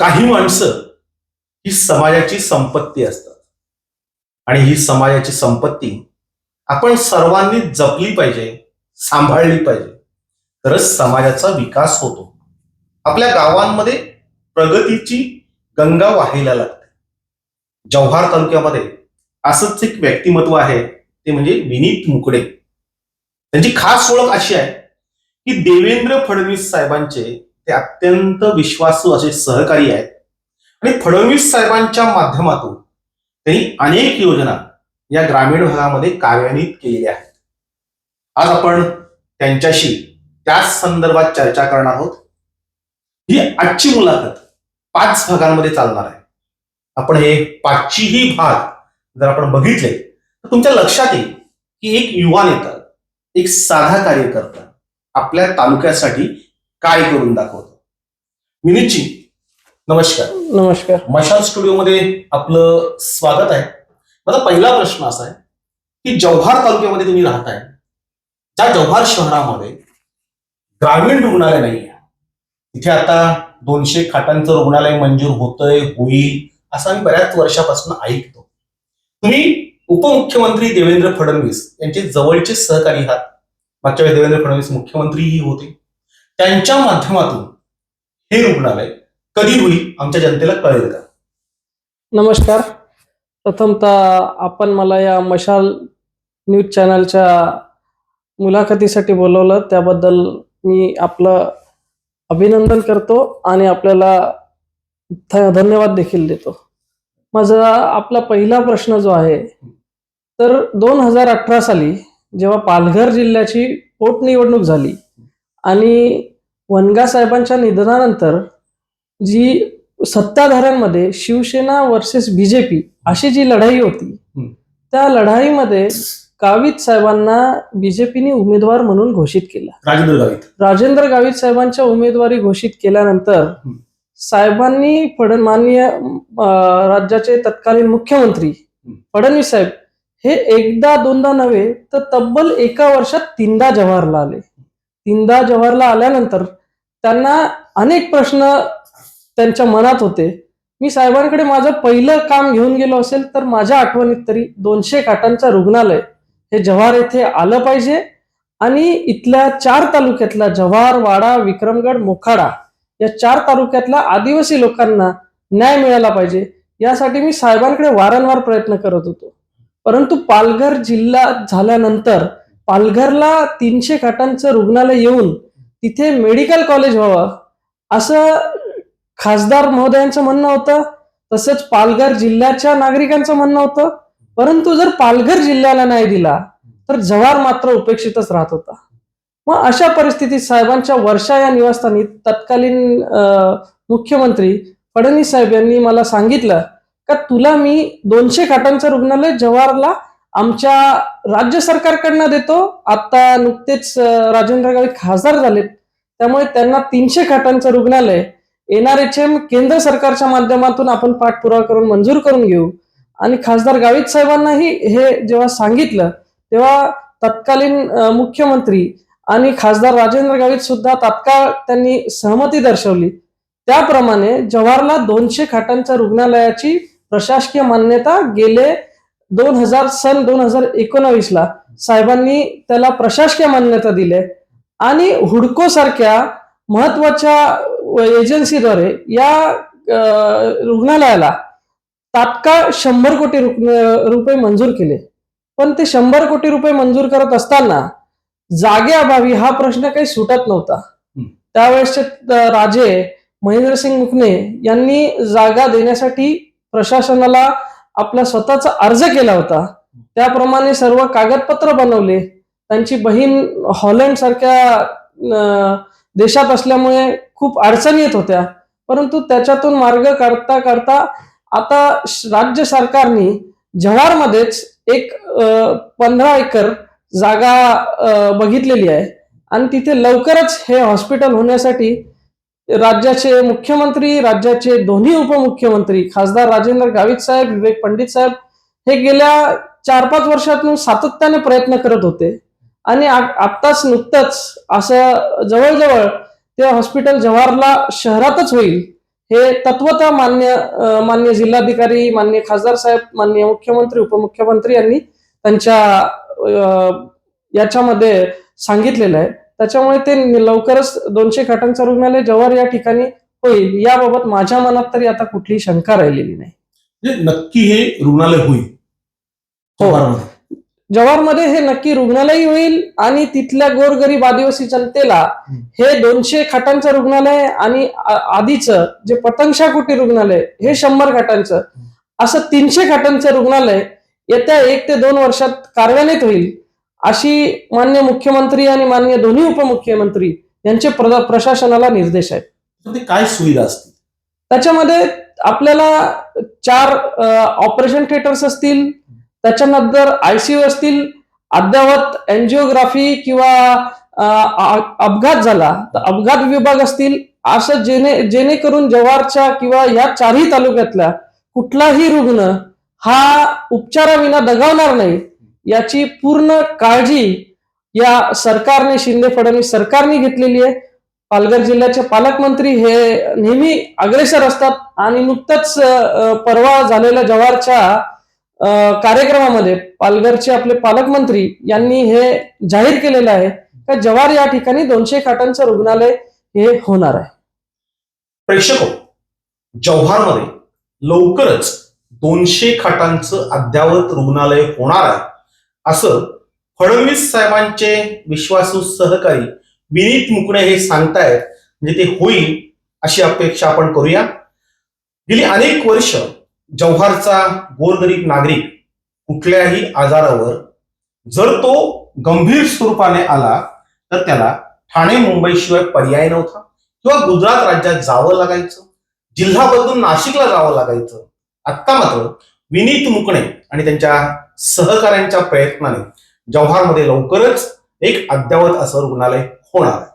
काही माणसं ही समाजाची संपत्ती असतात. आणि ही समाजाची संपत्ती आपण सर्वांनी जपली पाहिजे सांभाळली पाहिजे. तरच समाजाचा विकास होतो. आपल्या गावांमध्ये प्रगतीची गंगा वाहायला लागते. जव्हार तालुक्यामध्ये असंच एक व्यक्तिमत्व आहे ते म्हणजे विनीत मुकडे. त्यांची खास ओळख अशी आहे की देवेंद्र फडणवीस साहेबांचे ते अत्यंत विश्वासू असे सहकारी आहेत. आणि फडणवीस साहेबांच्या माध्यमातून त्यांनी अनेक योजना या ग्रामीण भागामध्ये कार्यान्वित केलेल्या आहेत. आज आपण त्यांच्याशी त्याच संदर्भात चर्चा करणार आहोत. ही आजची मुलाखत पाच भागांमध्ये चालणार आहे. आपण हे पाचशेही भाग जर आपण बघितले तर तुमच्या लक्षात येईल की एक युवा नेता एक साधा कार्यकर्ता आपल्या तालुक्यासाठी काय करून दाखवतो? विनीतजी नमस्कार. नमस्कार. मशाल स्टुडिओमध्ये आपलं स्वागत आहे. माझा पहिला प्रश्न असा आहे की जव्हार तालुक्यामध्ये तुम्ही राहताय ज्या जव्हार शहरामध्ये ग्रामीण रुग्णालय नाही आहे तिथे आता दोनशे खाटांचं रुग्णालय मंजूर होतंय होईल असं आम्ही बऱ्याच वर्षापासून ऐकतो. तुम्ही उपमुख्यमंत्री देवेंद्र फडणवीस यांचे जवळचे सहकारी आहात. मागच्या वेळी देवेंद्र फडणवीस मुख्यमंत्रीही होते. त्यांच्या माध्यमातून हे रुग्णालय कधी होईल आमच्या जनतेला कळेल का? नमस्कार. प्रथमतः आपण मला या मशाल न्यूज चॅनलच्या मुलाखतीसाठी बोलवलं. त्याबद्दल मी आपलं अभिनंदन करतो आणि आपल्याला थ- धन्यवाद देखील देतो. माझा आपला पहिला प्रश्न जो आहे तर दोन हजार अठरा साली जेव्हा पालघर जिल्ह्याची पोटनिवडणूक झाली आणि वनगा साहेबांच्या निधनानंतर जी सत्ताधाऱ्यांमध्ये शिवसेना वर्सेस बीजेपी अशी जी लढाई होती. त्या लढाईमध्ये गावित साहेबांना बीजेपीने उमेदवार म्हणून घोषित केलं राजेंद्र गावित राजेंद्र गावित साहेबांच्या उमेदवारी घोषित केल्यानंतर. साहेबांनी फड माननीय राज्याचे तत्कालीन मुख्यमंत्री फडणवीस साहेब हे एकदा दोनदा नव्हे तर तब्बल एका वर्षात तीनदा जवाहरला आले तीनदा जवाहरला आल्यानंतर त्यांना अनेक प्रश्न त्यांच्या मनात होते. मी साहेबांकडे माझं पहिलं काम घेऊन गेलो असेल तर माझ्या आठवणीत तरी दोनशे काटांचं रुग्णालय हे जव्हार येथे आलं पाहिजे आणि इथल्या चार तालुक्यातला जव्हार वाडा विक्रमगड मोखाडा या चार तालुक्यातल्या आदिवासी लोकांना न्याय मिळाला पाहिजे यासाठी मी साहेबांकडे वारंवार प्रयत्न करत होतो. परंतु पालघर जिल्हा झाल्यानंतर पालघरला तीनशे खाटांचं रुग्णालय येऊन तिथे मेडिकल कॉलेज व्हावं असं खासदार महोदयांचं म्हणणं होतं तसंच पालघर जिल्ह्याच्या नागरिकांचं म्हणणं होतं. परंतु जर पालघर जिल्ह्याला नाही दिला तर जव्हार मात्र उपेक्षितच राहत होता. मग अशा परिस्थितीत साहेबांच्या वर्षा या निवासस्थानी तत्कालीन मुख्यमंत्री फडणवीस साहेब यांनी मला सांगितलं का तुला मी दोनशे खाटांचं रुग्णालय जव्हारला आमच्या राज्य सरकारकडनं देतो. आता नुकतेच राजेंद्र गावित खासदार झालेत. त्यामुळे त्यांना तीनशे खाटांचं रुग्णालय एनआरएचएम केंद्र सरकारच्या माध्यमातून आपण पाठपुरावा करून मंजूर करून घेऊ. आणि खासदार गावित साहेबांनाही हे जेव्हा सांगितलं तेव्हा तत्कालीन मुख्यमंत्री आणि खासदार राजेंद्र गावित सुद्धा तात्काळ त्यांनी सहमती दर्शवली. त्याप्रमाणे जव्हारला दोनशे खाटांच्या रुग्णालयाची प्रशासकीय मान्यता गेले दोन हजार सन दोन हजार एकोणावीस ला साहेबांनी त्याला प्रशासकीय मान्यता दिली आणि हुडको सारख्या महत्त्वाच्या एजन्सीद्वारे या रुग्णालयाला तात्काळ शंभर कोटी रुपये मंजूर केले. पण ते शंभर कोटी रुपये मंजूर करत असताना जागेअभावी हा प्रश्न काही सुटत नव्हता. त्यावेळेसचे राजे महेंद्रसिंग मुकणे यांनी जागा देण्यासाठी प्रशासनाला आपला स्वतःचा अर्ज केला होता. त्याप्रमाणे सर्व कागदपत्र बनवले. त्यांची बहीण हॉलंड सारख्या देशात असल्यामुळे खूप अडचणी येत होत्या. परंतु त्याच्यातून मार्ग काढता काढता आता राज्य सरकारने जव्हारमध्येच एक पंधरा एकर जागा बघितलेली आहे. आणि तिथे लवकरच हे हॉस्पिटल होण्यासाठी राज्याचे मुख्यमंत्री राज्याचे दोन्ही उपमुख्यमंत्री खासदार राजेंद्र गावित साहेब विवेक पंडित साहेब हे गेल्या चार पाच वर्षातून सातत्याने प्रयत्न करत होते. आणि आत्ताच नुकतंच असं जवळजवळ ते हॉस्पिटल जव्हारला शहरातच होईल हे तत्वतः मान्य मान्य जिल्हाधिकारी मान्य खासदार साहेब मान्य मुख्यमंत्री उपमुख्यमंत्री यांनी त्यांच्या याच्यामध्ये सांगितलेलं आहे. त्याच्यामुळे ते लवकरच दोनशे खाटांचं रुग्णालय जव्हार या ठिकाणी होईल याबाबत माझ्या मनात तरी आता कुठलीही शंका राहिलेली नाही म्हणजे नक्की हे रुग्णालय होईल हो. जव्हारमध्ये. हे नक्की रुग्णालय होईल आणि तिथल्या गोरगरीब आदिवासी जनतेला. हे दोनशे खाटांचं रुग्णालय आणि आधीचं जे पतंगशा कुटी रुग्णालय हे शंभर खाटांचं असं तीनशे खाटांचं रुग्णालय येत्या एक ते दोन वर्षात कार्यान्वित होईल अशी मान्य मुख्यमंत्री आणि मान्य दोन्ही उपमुख्यमंत्री यांचे प्र- प्रशासनाला निर्देश आहेत. काय सुविधा असतील? त्याच्यामध्ये आपल्याला चार ऑपरेशन थिएटर्स असतील त्याच्यानंतर आयसीयू असतील अद्यावत एन्जिओग्राफी किंवा अपघात झाला तर अपघात विभाग असतील असं जेणे जेणेकरून जव्हारच्या किंवा या चारही तालुक्यातल्या कुठलाही रुग्ण हा उपचाराविना दगावणार नाही याची पूर्ण काळजी या सरकारने शिंदे फडणवीस सरकारने घेतलेली आहे. पालघर जिल्ह्याचे पालकमंत्री हे नेहमी अग्रेसर असतात आणि नुकतंच परवा झालेल्या जव्हारच्या कार्यक्रमामध्ये पालघरचे आपले पालकमंत्री यांनी हे जाहीर केलेलं आहे का जव्हार या ठिकाणी दोनशे खाटांचं रुग्णालय हे होणार आहे. प्रेक्षक हो, जव्हारमध्ये लवकरच दोनशे खाटांचं अद्यावत रुग्णालय होणार आहे. असं फडणवीस साहेबांचे विश्वासू सहकारी विनीत मुकणे हे सांगतायत म्हणजे ते होईल अशी अपेक्षा आपण करूया. गेली अनेक वर्ष जव्हारचा गोरगरीब नागरिक कुठल्याही आजारावर जर तो गंभीर स्वरूपाने आला तर त्याला ठाणे मुंबईशिवाय पर्याय नव्हता. किंवा गुजरात राज्यात जावं लागायचं जिल्हा बदलून नाशिकला जावं लागायचं. आत्ता मात्र विनीत मुकणे आणि त्यांच्या सहकाऱ्यांच्या प्रयत्नाने जव्हारमध्ये लवकरच एक अद्यावत असं रुग्णालय होणार आहे.